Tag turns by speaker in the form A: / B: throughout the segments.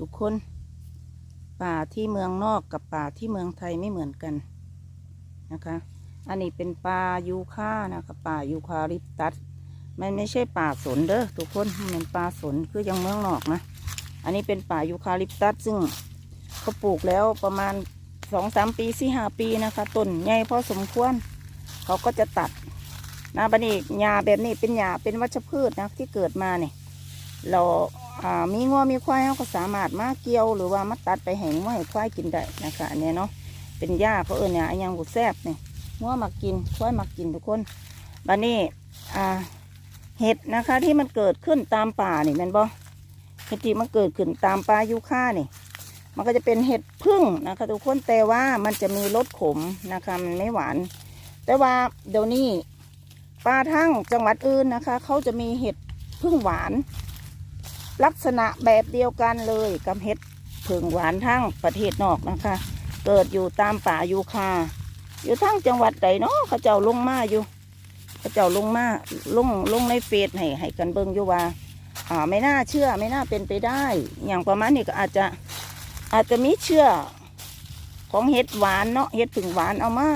A: ทุกคน ป่าที่เมืองนอกกับป่าที่เมืองไทยไม่เหมือนกันนะคะ อันนี้เป็นป่ายูคานะคะป่ายูคาลิปตัส มันไม่ใช่ป่าสนเด้อทุกคนมันเป็นป่าสนคือยังเมืองนอกนะ อันนี้เป็นป่ายูคาลิปตัสซึ่งเขาปลูกแล้วประมาณสองสามปีสี่ห้าปีนะคะต้นใหญ่พอสมควร เขาก็จะตัดนะบันนี้หญ้าแบบนี้เป็นหญ้าเป็นวัชพืชนะที่เกิดมาเนี่ยเราอ่า มีงัวมีควายเขาก็สามารถมาเกี่ยว หรือว่ามาตัดไปแห้งว่าให้ควายกินได้นะคะอันเนี้ยเนาะเป็นหญ้าเขาเอิญเนี่ยอันยังบุแซบเนี่ยงัวมากินควายมากินทุกคนบันนี้อ่าเห็ดนะคะที่มันเกิดขึ้นตามป่านี่แมนบ่เห็ดที่มันเกิดขึ้นตามป่ายูคานี่มันก็จะเป็นเห็ดพึ่งนะคะทุกคนแต่ว่ามันจะมีรสขมนะคะมันไม่หวาน แต่ว่าเดี๋ยวนี้ปลาทั้งจังหวัดอื่นนะคะเขาจะมีเห็ดพึ่งหวาน ลักษณะแบบเดียวกันเลยกับเห็ดพึ่งหวานทั้งประเทศนอกนะคะ เกิดอยู่ตามป่ายูคา อยู่ทั้งจังหวัดใดเนาะเขาเจ้าลงมาอยู่เขาเจ้าลงมาลงลงในเฟซให้ให้กันเบิ่งอยู่ว่าอ่าไม่น่าเชื่อไม่น่าเป็นไปได้ อย่างประมาณนี้ก็อาจจะอาจจะมีเชื่อของเห็ดหวานเนาะเห็ดผึ่งหวานเอามา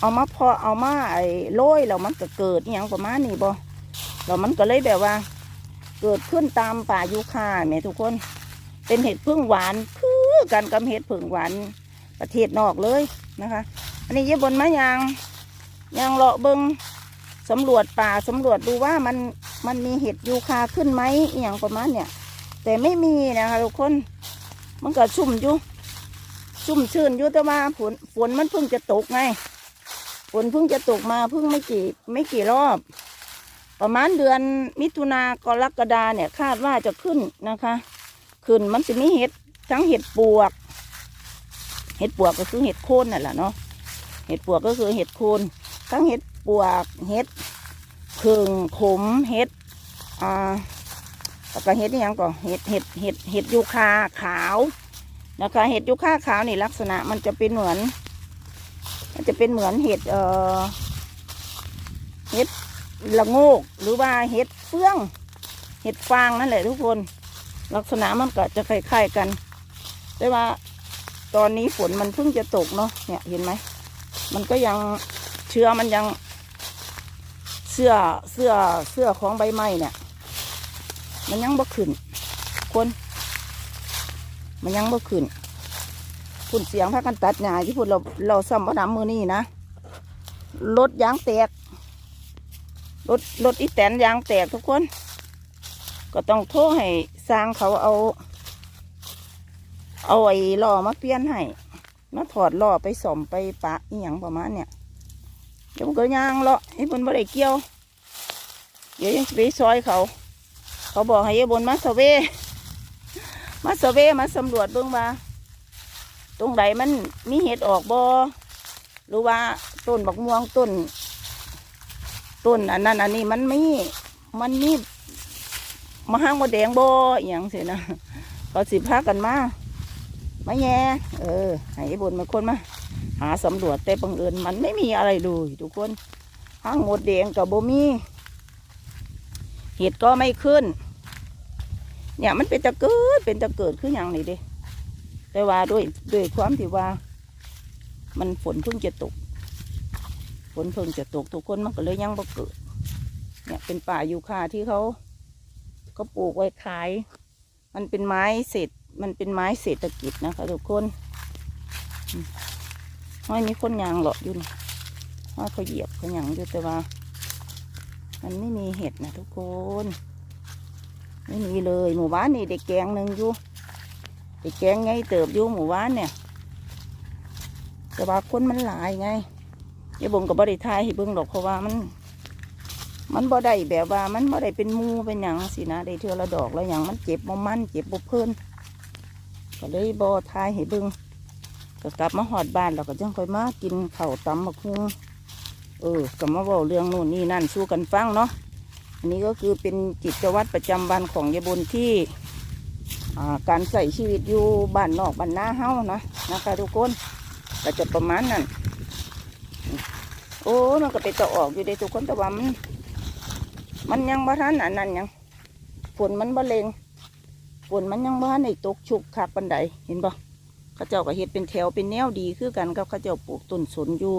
A: เอามาพอเอามาไอ้โรยแล้วมันก็เกิดอย่างประมาณนี้บ่แล้วมันก็เลยแบบว่า เกิดขึ้นตามป่ายูคาแม่ทุกคน เป็นเห็ดพึ่งหวานคือกันกับเห็ดผึ่งหวานประเทศนอกเลยนะคะ อันนี้เยี่บนมะยางยางเลาะเบิงสำรวจป่าสำรวจดูว่ามันมันมีเห็ดยูคาขึ้นไหมอย่างประมาณเนี่ยแต่ไม่มีนะคะทุกคนมันก็ชุ่มอยู่ชุ่มชื่นอยู่แต่ว่าฝนฝนมันเพิ่งจะตกไงฝนเพิ่งจะตกมาเพิ่งไม่กี่ไม่กี่รอบ ประมาณเดือนมิถุนากรกฎาเนี่ยคาดว่าจะขึ้นนะคะ ขึ้นมันจะมีเห็ดทั้งเห็ดปวก เห็ดปวกก็คือเห็ดโคนนั่นแหละเนาะเห็ดปวกก็คือเห็ดโคนทั้งเห็ดปวกเห็ดผึ่งขมเห็ดอ่าแล้วก็เห็ดนี่ยังก่อนเห็ดเห็ดเห็ดเห็ดยูคาขาวนะคะเห็ดยูคาขาวนี่ลักษณะมันจะเป็นเหมือน มันจะเป็นเหมือนเห็ดเอ่อเห็ด ละโงกหรือว่าเห็ดเฟือง เห็ดฟางนั่นแหละทุกคน ลักษณะมันก็จะคล้ายๆกัน แต่ว่าตอนนี้ฝนมันเพิ่งจะตกเนาะเนี่ยเห็นไหมมันก็ยังเชื้อมันยังเสื้อเสื้อเสื้อของใบไม้เนี่ย มันยังบ่ขึ้น คน มันยังบ่ขึ้นพุ่นเสียงพากันตัดหญ้าที่พุ่นเราเราซ่อมบ่น้ำมือนี่นะรถยางแตก รถรถอีแตนยางแตกทุกคน ก็ต้องโทรให้สร้างเขาเอา เอาไอ้ล้อมาเปลี่ยนให้มาถอดล้อไปซ่อมไปปะอีหยังประมาณเนี่ยเดี๋ยวมันก็ยางเลาะให้เพิ่นบ่ได้เกี่ยว เดี๋ยวยังไปซอยเขา เขาบอกให้ยายบนมาสเว มาสเวมาสำรวจเบิ่งว่าตรงไหนมันมีเห็ดออกบอหรือว่าต้นบักม่วงต้น ต้นอันนั้นอันนี้มันมีมันมีมะห้างมะแดงบออหย่างเสียนะก็สิพากันมาไมาแย่เออให้บนมาคนมาหาสำรวจแต่บังเอิญมันไม่มีอะไรเลยทุกคนห้างหมดแดงกับโบมีเห็ดก็ไม่ขึ้น เนี่ยมันเป็นตะเกิดเป็นตะเกิดขึ้นอย่างนี้ด้แต่ว่าด้วยด้วยความที่ว่า มันฝนเพิ่งจะตก ฝนเพิ่งจะตกทุกคนมันก็เลยยังบ่เกิด เนี่ยเป็นป่ายูคาที่เขาเขาปลูกไว้ขาย มันเป็นไม้เศรษฐมันเป็นไม้เศรษฐกิจนะคะทุกคนอืมไม่มีคนยางหรอกอยู่นะว่าเขาเหยียบเขาหยังอยู่แต่ว่า มันไม่มีเห็ดนะทุกคน ไม่มีเลยหมู่บ้านนี่เด็กแกงหนึ่งอยู่ไปแกงไงเติบอยู่หมู่บ้านเนี่ย แต่ว่าคนมันหลายไง ยายบงกับบริทายให้เบิ่งดอกเพราะว่ามัน มันบ่ได้แบบว่ามันบ่ได้เป็นมูเป็นหยังสินะได้เทือละดอกแล้วหยังมันเจ็บบ่มันเจ็บบ่เพิ่นก็เลยบ่ทายให้เบิ่งก็กลับมาหอดบ้านแล้วก็จังค่อยมากินข้าวตำมะคุงเออก็มาเว้าเรื่องนู่นนี่นั่นสู้กันฟังเนาะอันนี้ก็คือเป็นกิจวัตรประจำวันของยายบนที่อ่าการใส่ชีวิตอยู่บ้านนอกบ้านหน้าเฮ้านะนะคะทุกคนก็จะประมาณนั้น โอ้มันก็ไปต่อออกอยู่เด้ทุกคนแต่ว่ามันมันยังบ่ทันอันนั้นยังฝนมันบ่เลงฝนมันยังบ้านในตกชุกคักปันไดเห็นบ่เขาเจ้าก็เฮ็ดเป็นแถวเป็นแนวดีคือกันกับเขาเจ้าปลูกต้นสนอยู่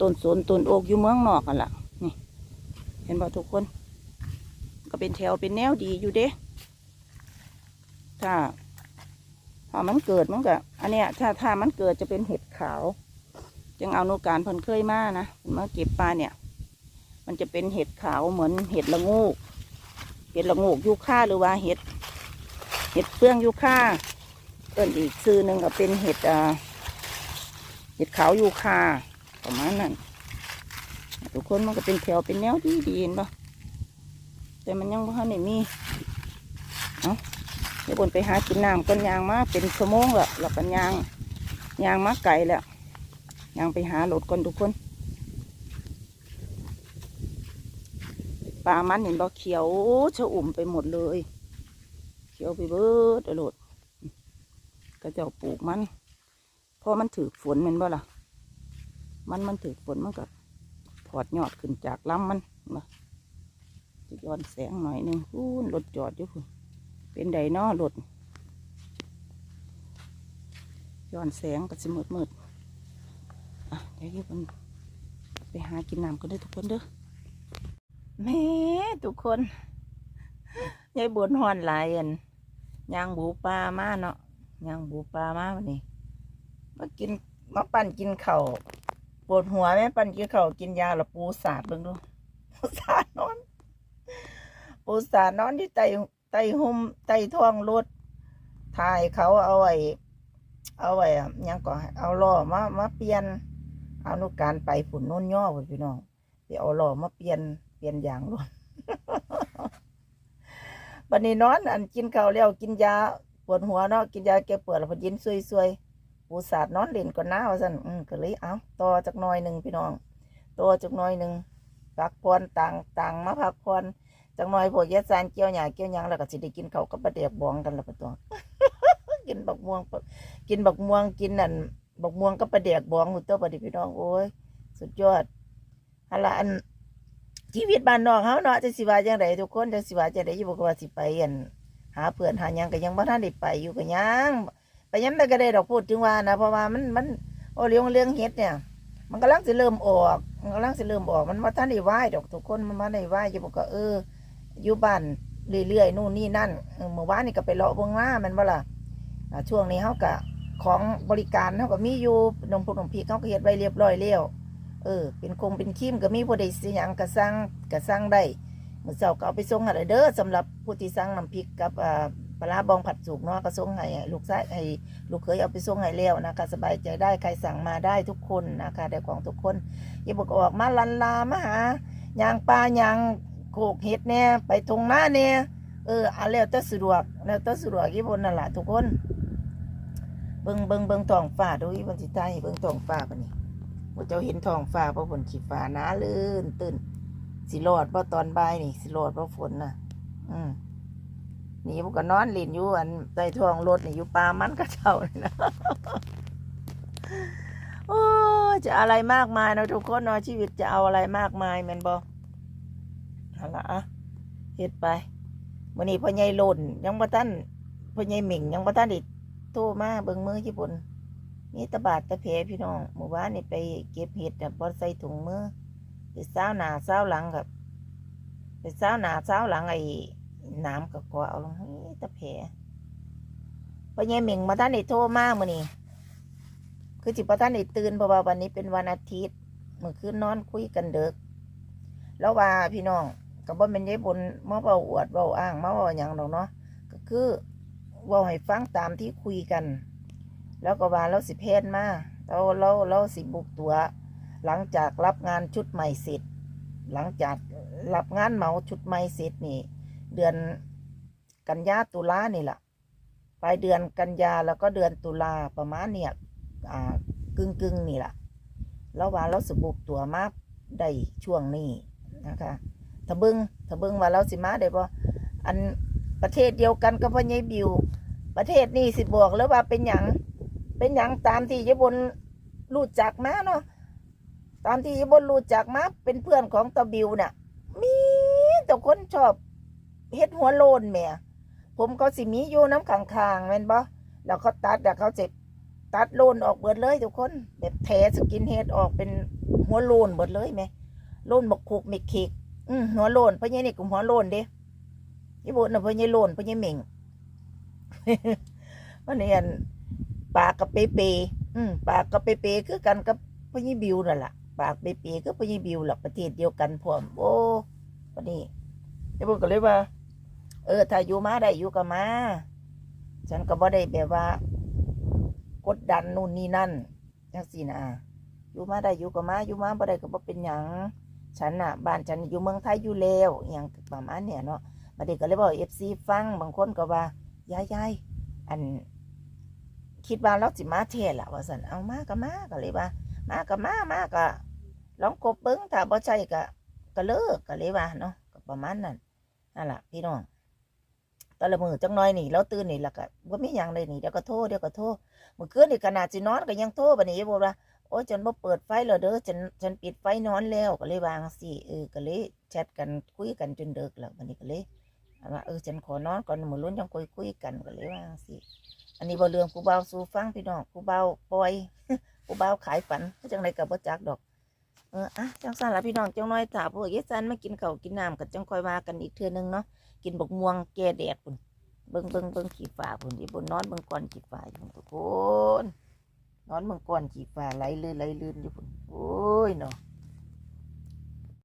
A: ต้นสนต้นโอกอยู่เมืองนอกกันล่ะนี่เห็นบ่ทุกคน ก็เป็นแถวเป็นแนวดีอยู่เด้ถ้าถ้ามันเกิดมันก็อันเนี้ยถ้าถ้ามันเกิดจะเป็นเห็ดขาว จึงเอานุการพิ่นเคยมานะเพิ่นมาเก็บปลาเนี่ย มันจะเป็นเห็ดขาวเหมือนเห็ดละงูก เห็ดละงูกยูค่าหรือว่าเห็ด เห็ดเฟื่องยูค่าเอิ้นอีกชื่อหนึ่งก็เป็นเห็ดอ่าเห็ดขาวยูคาประมาณนั้นทุกคนมันก็เป็นแถวเป็นแนวดีดีเห็นปะแต่มันยังไม่ทันได้มีเอาเดี๋ยวบนไปหากินน้ำก้นยางมาเป็นชั่วโมงละหลับกันยางยางมาไก่แล้ว ยางไปหาโหลดก่อนทุกคนปลามันเห็นบ่เขียวชะอุ่มไปหมดเลย เขียวไปเบิดโหลดก็จ้าปลูกมันเพราะมันถือฝนแมันบ่ล่ะ มันมันถือฝนมันก็ถอดยอดขึ้นจากลำมันมาจะย้อนแสงหน่อยหนึงพูนรถจอดอยู่พุ่นเป็นไดนอรถย้อนแสงก็สิมืดมืด ๆอ่เดี๋ยวมันไปหากินน้ำกันเด้อทุกคนเด้อแม่ทุกคนยายบนหอนหลายอันยางบูปลามาเนาะยางบูปลามาวันนี้มากินมาปั่นกินเข่าปวดหัวแม่ปั่นกินเข่ากินยาละปูสาดเบิ่งดูปูสาดนอน ปูสาดนอนที่ไตไตหุ่มไตท้องรถถ่ายเขาเอาไว้เอาไว้ยังก่อนเอาล้อมามาเปลี่ยน เอานุการไปฝุ่นโน่นย่อพุ่นพี่น้องไปเอาหล้อมาเปลี่ยนเปลี่ยนอย่างรถวันนี้นอน อันกินข้าวแล้วกินยาปวดหัวเนาะกินยาแก้ปวดแล้วพอยินซวยๆปูสาดนอนเล่นก่อนหน้าว่าสั่นอืมก็เลยเอาต่อจากหน้อยหนึ่งพี่น้องต่อจากหน้อยหนึ่งพักผ่อนต่างต่างมาพักผ่อนจากหน้อยพวกยาสารเกี่ยวหยาเกี่ยวยังแล้วก็สิได้กินข้าวกับปลาเดียกบองกันแล้วปะตัวกินบักม่วงกินบักม่วงกินนั่น บักม่วงกับปลาเดกบองหุ่นตัวปฏิพี่น้องโอ้ยสุดยอดฮัลละอันชีวิตบ้านนอกเฮาเนาะจะสิว่าจังไดทุกคนจะสิว่าจังไดอยู่บอกว่าสิไปอันหาเพื่อนหาหยังก็ยังบ่ทันได้ไปอยู่ก็ยังไปยังได้ก็ได้ดอกพูดถึงว่านะเพราะว่ามันมันโอเลี้ยงเลี้ยงเฮ็ดเนี่ย มันกำลังสิเริ่มออกมันกำลังสิเริ่มออกมันบ่ทันได้ไหวดอกทุกคนมันบ่ได้ไหวอยู่บอกก็เอออยู่บ้านเรื่อยๆนู่นนี่นั่นเมื่อวานนี่ก็ไปเลาะเบิ่งมามันบ่ล่ะช่วงนี้เฮาก็ ของบริการเฮาก็มีอยู่นมพุนมพีเขาก็เฮ็ดไว้เรียบร้อยแล้วเออ เป็นคงเป็นครีมก็มีผู้ใดสิหยังก็สั่งก็สั่งได้เมื่อเช้าก็เอาไปส่งให้เด้อสำหรับผู้ที่สั่งน้ำพริกกับอ่าปลาร้าบองผัดสุกเนาะก็ส่งให้ลูกชายให้ลูกเคยเอาไปส่งให้แล้วนะคะสบายใจได้ใครสั่งมาได้ทุกคนนะคะได้ของทุกคนอย่าบอกออกมาลันลามาหายางปลายางโขกเห็ดเนี่ยไปทงหน้าเนี่ยเออเอาแล้วแต่สะดวกแล้วแต่สะดวกยี่บนนั่นแหละทุกคน เบิ่งเบิ่งเบิ่งทองฟ้าดูอีบนสิใต้เบิ่งทองฟ้าปะนี่ว่าเจ้าเห็นทองฟ้าเพราะฝนขีฟ้าหนาลื่นตื่นสิโลดเพราะตอนบ่ายนี่สิโลดเพราะฝนน่ะ อืมนี่พวกก็นอนเลินอยู่อันใต้ท้องรถนี่อยู่ปลามันก็เจ้านี่นะโอ้จะอะไรมากมายเนาะทุกคนเนาะชีวิตจะเอาอะไรมากมายแม่นบ่เอาละอะเฮ็ดไปวันนี้พ่อใหญ่หล่นยังบ่ทันพ่อใหญ่หมิงยังบ่ทันได้ โทรมาเบิ่งมือญี่ปุ่นนี่ตะบาดตะเพพี่น้องเมื่อวานนี่ไปเก็บเห็ดน่ะบ่ใส่ถุงมือไปเช้าหน้าเช้าหลังกับไปเช้าหน้าเช้าหลังไอ้น้ำกับกอเอาลงให้ตะแผลพอใหญ่เหม่งมาท่านได้โทรมามื่อนี้คือจิปท่านได้ตื่นเพราะว่าวันนี้เป็นวันอาทิตย์เมื่อคืนนอนคุยกันเด็กแล้วว่าพี่น้องกับว่าเป็นยายบนมาเบาอวดเบาอ้างมาเบาอย่างดอกเนาะก็คือ ว่าให้ฟังตามที่คุยกัน แล้วก็ว่าเราสิเพศมาเราเราเราสิบุกตัว หลังจากรับงานชุดใหม่เสร็จหลังจากรับงานเหมาชุดใหม่เสร็จนี่ เดือนกันยาตุลานี่แหละปลายเดือนกันยาแล้วก็เดือนตุลาประมาณเนี่ยอ่ากึ่งกึ่งนี่แหละแล้วว่าเราสบุกตัวมาได้ช่วงนี้นะคะถ้าเบิงถ้าเบิงว่าเราสิมาได้บ่อัน ประเทศเดียวกันกับพ่อใหญ่บิว ประเทศนี้สิบอกแล้วว่าเป็นหยังเป็นหยังตามที่ยบนรู้จักมาเนาะตามที่ยบนรู้จักมาเป็นเพื่อนของตาบิวน่ะ มีแต่คนชอบเฮ็ดหัวโลนแม่
B: ผมเขาสิมีอยู่น้ำข้างๆแม่นบ่แล้วเขาตัดแล้วเขาเจะตัดโลนออกเบิดเลยทุกคน แบบแทสกินเฮดออกเป็นหัวโลนเบิดเลยไหมโลนบกคุกมิกคิกอืมหัวโลนเพราะงี้นี่กลุ่มหัวโลนเด้ ยี่บุญนะเพราะงี้โลนเพราะงี้เหม่งวันนี้อันปากกับเปเปอืมปากกับเปเปคือกันกับพญีบิวนั่นแหละปากเปเปก็พญีบิวหลักประเทศเดียวกันพร้อมโอ้วันนี้ยี่บุญก็เลยว่า เออ ถ้าอยู่มาได้อยู่ก็มา ฉันก็บ่ได้แบบว่า กดดันนู่นนี่นั่นจังสี่นะอยู่มาได้อยู่ก็มาอยู่มาบ่ได้ก็บ่เป็นหยังฉันน่ะบ้านฉันอยู่เมืองไทยอยู่แล้วอย่างประมาณเนี่ยเนาะ บัดนี้ก็เลยบอกเอฟซีฟังบางคนก็ว่ายายยายอัน คิดว่าเราสิมาเทศละว่าสันเอามาก็มาก็เลยว่า มาก็มามาก็ลองกบเบิ้งถ้าบ่ใช่ก็ก็เลิกก็เลยว่าเนาะก็ประมาณนั้นนั่นแหละพี่น้องตอนละมือจังน้อยนี่เราตื่นนี่แล้วก็บ่าไมีหยังเลยนี่เดี๋ยวก็โทรเดี๋ยวก็โทรเมื่อคืนนี่ขนาดสินอนก็ยังโทรบัดนี้บอกว่าโอ้ยฉันบ่เปิดไฟแล้วเด้อฉันฉันปิดไฟนอนแล้วก็เลยวางสิเออก็เลยแชทกันคุยกันจนเดึกแล้วบัดนี้ก็เลย ว่าเออฉันขอนอนก่อนมือลุ้นจังคุยคุยกันก็เลยว่างสิอันนี้บ่เรื่องผู้เบาสู่ฟังพี่น้องผู้เบาปล่อยผู้เบาขายฝันคือจังไดก็บ่จักดอกเอออะจังซั่นละพี่น้องจังน้อยถ้าพวกเยซันมากินข้าวกินน้ำก็จังค่อยว่ากันอีกเทื่อนึงเนาะกินบกม่วงแก่แดดพุ่นเบิ่งเบิ่งเบิ่งขี้ฟ้าพุ่นที่บนนอนเบิ่งก่อนขี้ฟ้าอยู่ทุกคนนอนเมืองก่อนขี่ฟ้าไหลลื่นไหลลื่นอยู่พุ่นโอ้ยเนาะ